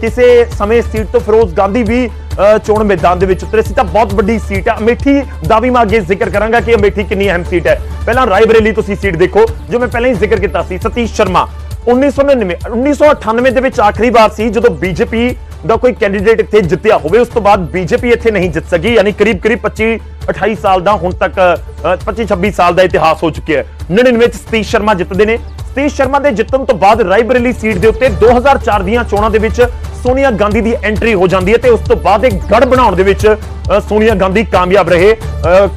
ਕਿਸੇ ਸਮੇਂ ਸੀਟ ਤੋਂ ਫਿਰੋਜ਼ ਗਾਂਧੀ ਵੀ ਅ, ਚੋਣ ਮੈਦਾਨ ਦੇ ਵਿੱਚ ਉਤਰੇ ਸੀ ਤਾਂ ਬਹੁਤ ਵੱਡੀ ਸੀਟ ਹੈ। ਅਮੇਠੀ ਦਾ ਵੀ ਮੈਂ ਅੱਗੇ ਜ਼ਿਕਰ ਕਰਾਂਗਾ ਕਿ ਅਮੇਠੀ ਕਿੰਨੀ ਅਹਿਮ ਸੀਟ ਹੈ। ਪਹਿਲਾਂ ਰਾਇਬਰੇਲੀ ਤੁਸੀਂ ਸੀਟ ਦੇਖੋ ਜੋ ਮੈਂ ਪਹਿਲਾਂ ਹੀ ਜ਼ਿਕਰ ਕੀਤਾ ਸੀ ਸਤੀਸ਼ ਸ਼ਰਮਾ। 1999 1998 ਦੇ ਵਿੱਚ ਆਖਰੀ ਵਾਰ ਸੀ ਜਦੋਂ ਬੀਜੇਪੀ ਦਾ ਕੋਈ ਕੈਂਡੀਡੇਟ ਇੱਥੇ ਜਿੱਤਿਆ ਹੋਵੇ। ਉਸ ਤੋਂ ਬਾਅਦ ਬੀਜੇਪੀ ਇੱਥੇ ਨਹੀਂ ਜਿੱਤ ਸਕੀ, ਯਾਨੀ ਕਰੀਬ ਕਰੀਬ 25 28 ਸਾਲ ਦਾ ਹੁਣ ਤੱਕ 25 26 ਸਾਲ ਦਾ ਇਤਿਹਾਸ ਹੋ ਚੁੱਕਿਆ ਹੈ। 99 ਚ ਸਤੀਸ਼ ਸ਼ਰਮਾ ਜਿੱਤਦੇ ਨੇ। ਸਤੀਸ਼ ਸ਼ਰਮਾ ਦੇ ਜਿੱਤਣ ਤੋਂ ਬਾਅਦ ਰਾਈਬਰੇਲੀ ਸੀਟ ਦੇ ਉੱਤੇ 2004 ਦੀਆਂ ਚੋਣਾਂ ਦੇ ਵਿੱਚ ਸੋਨੀਆ ਗਾਂਧੀ ਦੀ ਐਂਟਰੀ ਹੋ ਜਾਂਦੀ ਹੈ ਤੇ ਉਸ ਤੋਂ ਬਾਅਦ ਇੱਕ ਗੜ ਬਣਾਉਣ ਦੇ ਵਿੱਚ ਸੋਨੀਆ ਗਾਂਧੀ ਕਾਮਯਾਬ ਰਹੇ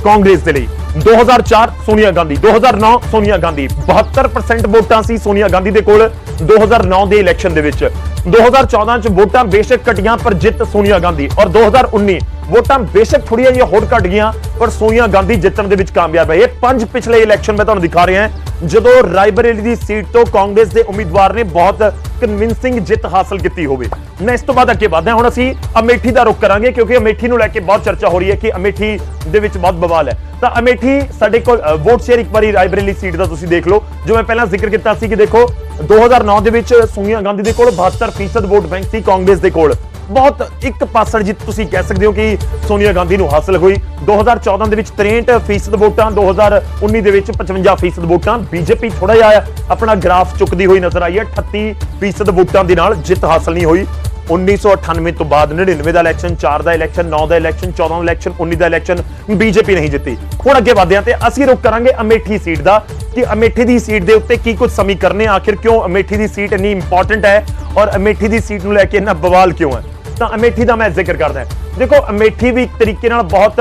ਕਾਂਗਰਸ ਦੇ ਲਈ। 2004 ਸੋਨੀਆ ਗਾਂਧੀ 2009 ਸੋਨੀਆ ਗਾਂਧੀ 72% ਵੋਟਾਂ ਸੀ ਸੋਨੀਆ ਗਾਂਧੀ ਦੇ ਕੋਲ 2009 ਦੇ ਇਲੈਕਸ਼ਨ ਦੇ ਵਿੱਚ। 2014 ਚ ਵੋਟਾਂ ਬੇਸ਼ੱਕ ਘਟੀਆਂ ਪਰ ਜਿੱਤ ਸੋਨੀਆ ਗਾਂਧੀ ਔਰ 2019 ਵੋਟਾਂ ਬੇਸ਼ੱਕ ਥੋੜੀਆਂ ਜਿਹੀਆਂ ਹੋਰ ਘਟ ਗਈਆਂ, ਪਰ ਸੋਨੀਆ ਗਾਂਧੀ ਜਿੱਤਣ ਦੇ ਵਿੱਚ ਕਾਮਯਾਬ ਹੈ ਇਹ ਪੰਜ ਪਿਛਲੇ ਇਲੈਕਸ਼ਨ ਮੈਂ ਤੁਹਾਨੂੰ ਦਿਖਾ ਰਿਹਾ ਹਾਂ। ਜਦੋਂ ਰਾਇਬਰੇਲੀ ਦੀ ਸੀਟ ਤੋਂ ਕਾਂਗਰਸ ਦੇ ਉਮੀਦਵਾਰ ਨੇ ਬਹੁਤ ਕਨਵਿੰਸਿੰਗ ਜਿੱਤ ਹਾਸਲ ਕੀਤੀ ਹੋਵੇ। ਮੈਂ ਇਸ ਤੋਂ ਬਾਅਦ ਅੱਗੇ ਵਧਦੇ ਹਾਂ। ਹੁਣ ਅਸੀਂ ਅਮੇਠੀ ਦਾ ਰੁਖ ਕਰਾਂਗੇ ਕਿਉਂਕਿ ਅਮੇਠੀ ਨੂੰ ਲੈ ਕੇ ਬਹੁਤ ਚਰਚਾ ਹੋ ਰਹੀ ਹੈ ਕਿ ਅਮੇਠੀ ਦੇ ਵਿੱਚ ਬਹੁਤ ਬਵਾਲ ਹੈ। ਤਾਂ ਅਮੇਠੀ ਸਾਡੇ ਕੋਲ ਵੋਟ ਸ਼ੇਅਰ ਇੱਕ ਵਾਰੀ ਰਾਇਬਰੇਲੀ ਸੀਟ ਦਾ ਤੁਸੀਂ ਦੇਖ ਲਓ, ਜੋ ਮੈਂ ਪਹਿਲਾਂ ਜ਼ਿਕਰ ਕੀਤਾ ਸੀ ਕਿ ਦੇਖੋ 2009 ਦੇ ਵਿੱਚ ਸੋਨੀਆ ਗਾਂਧੀ ਦੇ ਕੋਲ 72% ਵੋਟ ਬੈਂਕ ਸੀ ਕਾਂਗਰਸ ਦੇ ਕੋਲ। ਬਹੁਤ ਇੱਕ ਪਾਸੜ ਜਿੱਤ ਤੁਸੀਂ ਕਹਿ ਸਕਦੇ ਹੋ ਕਿ ਸੋਨੀਆ ਗਾਂਧੀ ਨੂੰ ਹਾਸਲ ਹੋਈ। 2014 ਦੇ ਵਿੱਚ 63% ਵੋਟਾਂ 2019 ਦੇ ਵਿੱਚ 55% ਵੋਟਾਂ। ਬੀਜੇਪੀ ਥੋੜਾ ਜਿਹਾ ਆਪਣਾ ਗ੍ਰਾਫ ਚੁੱਕਦੀ ਹੋਈ ਨਜ਼ਰ ਆਈ ਹੈ। 38% ਵੋਟਾਂ ਦੇ ਨਾਲ ਜਿੱਤ ਹਾਸਲ ਨਹੀਂ ਹੋਈ। 1998 ਤੋਂ ਬਾਅਦ 99 ਦਾ ਇਲੈਕਸ਼ਨ 4 ਦਾ ਇਲੈਕਸ਼ਨ 9 ਦਾ ਇਲੈਕਸ਼ਨ 14 ਦਾ ਇਲੈਕਸ਼ਨ 19 ਦਾ ਇਲੈਕਸ਼ਨ ਬੀਜੇਪੀ ਨਹੀਂ ਜਿੱਤੀ। ਹੁਣ ਅੱਗੇ ਵਧਦੇ ਹਾਂ ਤੇ ਅਸੀਂ ਰੁਕ ਕਰਾਂਗੇ ਅਮੇਠੀ ਸੀਟ ਦਾ ਕਿ ਅਮੇਠੀ ਦੀ ਸੀਟ ਦੇ ਉੱਤੇ ਕੀ ਕੁਝ ਸਮੀਕਰਨੇ ਆਖਿਰ ਕਿਉਂ ਅਮੇਠੀ ਦੀ ਸੀਟ ਇੰਨੀ ਇੰਪੋਰਟੈਂਟ ਹੈ ਔਰ ਅਮੇਠੀ ਦੀ ਸੀਟ ਨੂੰ ਲੈ ਕੇ ਇੰਨਾ ਬਵਾਲ ਕਿਉਂ ਹੈ? ਤਾਂ ਅਮੇਠੀ ਦਾ ਮੈਂ ਜ਼ਿਕਰ ਕਰਦਾ ਦੇਖੋ, ਅਮੇਠੀ ਵੀ ਇੱਕ ਤਰੀਕੇ ਨਾਲ ਬਹੁਤ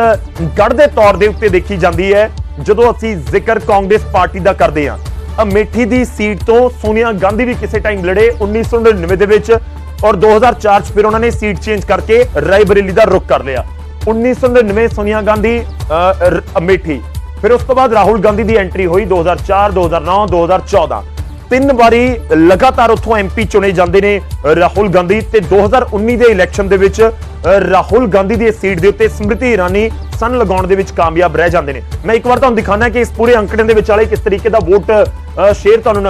ਗੜ ਦੇ ਤੌਰ ਦੇ ਉੱਤੇ ਦੇਖੀ ਜਾਂਦੀ ਹੈ, ਜਦੋਂ ਅਸੀਂ ਜ਼ਿਕਰ ਕਾਂਗਰਸ ਪਾਰਟੀ ਦਾ ਕਰਦੇ ਹਾਂ। ਅਮੇਠੀ ਦੀ ਸੀਟ ਤੋਂ ਸੋਨੀਆ ਗਾਂਧੀ ਵੀ ਕਿਸੇ ਟਾਈਮ ਲੜੇ 1999 ਦੇ ਵਿੱਚ, ਔਰ 2004 ਚ ਫਿਰ ਉਹਨਾਂ ਨੇ ਸੀਟ ਚੇਂਜ ਕਰਕੇ ਰਾਏਬਰੇਲੀ ਦਾ ਰੁਖ ਕਰ ਲਿਆ। 1999 ਸੋਨੀਆ ਗਾਂਧੀ ਅਮੇਠੀ। ਫਿਰ ਉਸ ਤੋਂ ਬਾਅਦ ਰਾਹੁਲ ਗਾਂਧੀ ਦੀ ਐਂਟਰੀ ਹੋਈ 2004 2009 2014 ਤਿੰਨ ਵਾਰੀ ਲਗਾਤਾਰ ਉੱਥੋਂ ਐਮਪੀ ਚੁਣੇ ਜਾਂਦੇ ਨੇ ਰਾਹੁਲ ਗਾਂਧੀ ਤੇ 2019 ਦੇ ਇਲੈਕਸ਼ਨ ਦੇ ਵਿੱਚ ਰਾਹੁਲ ਗਾਂਧੀ ਦੀ ਇਸ ਸੀਟ ਦੇ ਉੱਤੇ ਸਮ੍ਰਿਤੀ ਇਰਾਨੀ ਸਨ ਲਗਾਉਣ ਦੇ ਵਿੱਚ ਕਾਮਯਾਬ ਰਹਿ ਜਾਂਦੇ ਨੇ। ਮੈਂ ਇੱਕ ਵਾਰ ਤੁਹਾਨੂੰ ਦਿਖਾਣਾ ਕਿ ਇਸ ਪੂਰੇ ਅੰਕੜੇ ਦੇ ਵਿਚਾਲੇ ਕਿਸ ਤਰੀਕੇ ਦਾ ਵੋਟ ਸ਼ੇਅਰ ਤੁਹਾਨੂੰ ਨਜ਼ਰ